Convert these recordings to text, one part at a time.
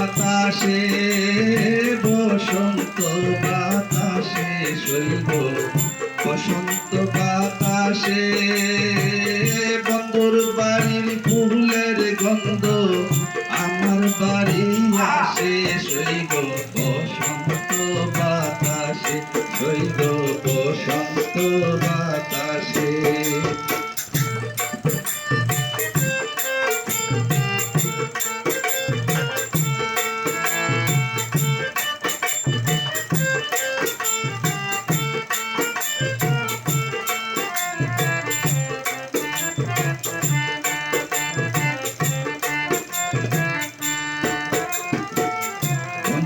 বাতাসে বসন্ত বাতাসে শৈব বসন্ত বাতাসে বন্দর বাড়ির ফুলের গন্ধ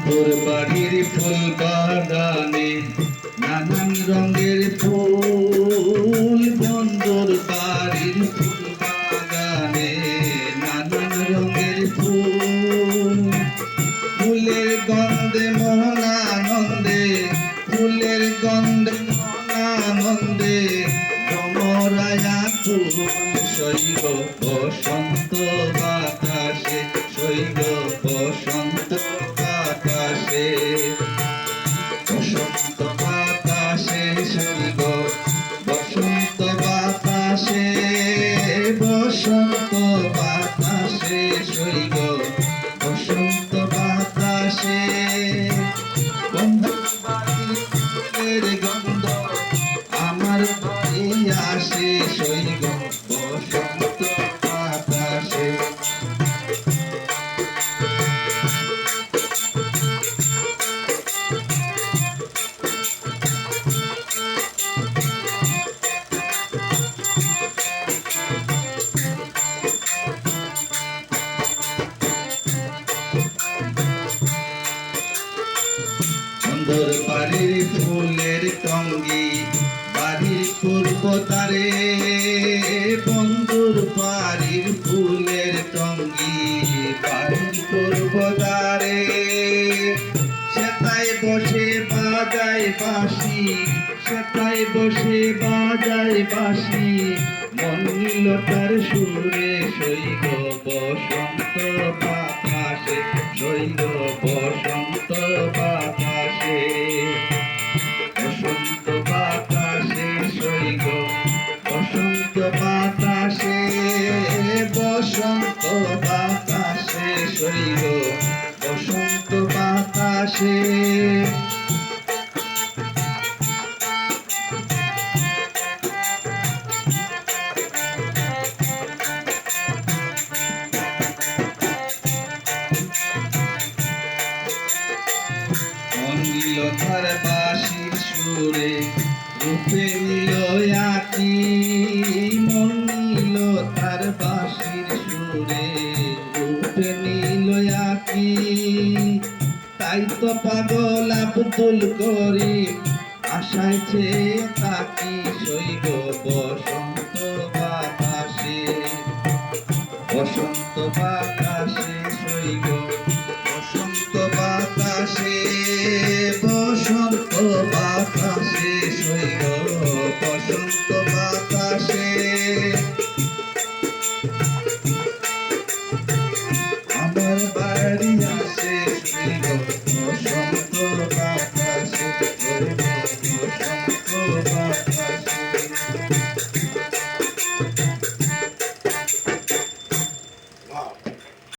বন্ধুর বাড়ির ফুল বাগানে নানান রঙের ফুল বন্ধুর বাড়ির ফুল বাগানে নানান রঙের ফুল। ফুলের গন্ধে মনানন্দে ফুলের গন্ধে মনানন্দে ভ্রমরায়া ফুল শৈব বসন্ত শৈব বসন্ত বাতাসে গন্ধ আমার বাড়ি আসে শৈব সুন্দর বাড়ির ফুলের টঙ্গি, বাড়ির পূর্ব তারে বন্ধুর বাড়ির ফুলের টঙ্গি, বাড়ির পূর্ব দ্বারে সেটাই বসে বাজায় বাঁশি সেটাই বসে বাজায় বাঁশি মন নিল তার সুরে সৈগ বসন্ত বাতাসে সৈগ বসন্ত বাতাসে। বসন্ত বাতাসে সৈগ বসন্ত বাতাসে বসন্ত বাতাসে সৈগ মন্দিলতার বাসির সুরে, রূপে নিল আকি মন্দিল তার বাসির সুরে, রূপে নিল আকি। তাই তো পাগল আব্দুল করি আশাইছে তাকি সৈব বসন্ত বাতাসে। বসন্ত বাতাসে সৈব